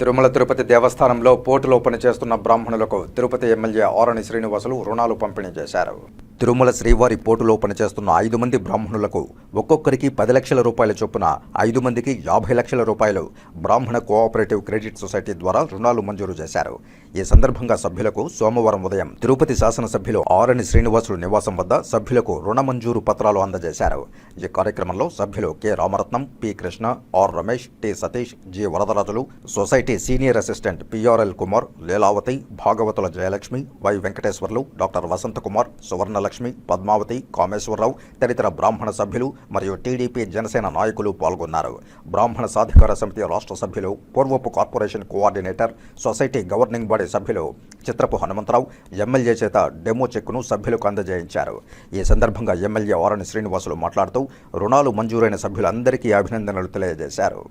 తిరుమల తిరుపతి దేవస్థానంలో పోర్టులో పనిచేస్తున్న బ్రాహ్మణులకు తిరుపతి ఎమ్మెల్యే ఆరణి శ్రీనివాసులు రుణాలు పంపిణీ చేశారు. తిరుమల శ్రీవారి పోర్టులో పనిచేస్తున్న ఐదు మంది బ్రాహ్మణులకు ఒక్కొక్కరికి పది లక్షల రూపాయల చొప్పున ఐదు మందికి యాభై లక్షల రూపాయలు బ్రాహ్మణ కోఆపరేటివ్ క్రెడిట్ సొసైటీ ద్వారా రుణాలు మంజూరు చేశారు. ఈ సందర్భంగా సభ్యులకు సోమవారం ఉదయం తిరుపతి శాసనసభ్యులు ఆరణి శ్రీనివాసులు నివాసం వద్ద సభ్యులకు రుణ మంజూరు పత్రాలు అందజేశారు. ఈ కార్యక్రమంలో సభ్యులు K Ramaratnam P Krishna R Ramesh T Satish G Varadarajulu society senior assistant P R L Kumar Leelavathi Bhagavatula Jayalakshmi Y Venkateswarlu doctor Vasanthakumar Kumar Lakshmi Padmavathi Kameswararao తదితర బ్రాహ్మణ సభ్యులు మరియు టీడీపీ జనసేన నాయకులు పాల్గొన్నారు. బ్రాహ్మణ సాధికార సమితి రాష్ట్ర సభ్యులు పూర్వపు corporation coordinator society governing body సభ్యులు చిత్రపు హనుమంతరావు ఎమ్మెల్యే చేత డెమో చెక్కును సభ్యులకు అందజేయించారు. ఈ సందర్భంగా ఎమ్మెల్యే ఆరణి శ్రీనివాసులు మాట్లాడుతూ రుణాలు మంజూరైన సభ్యులందరికీ అభినందనలు తెలియజేశారు.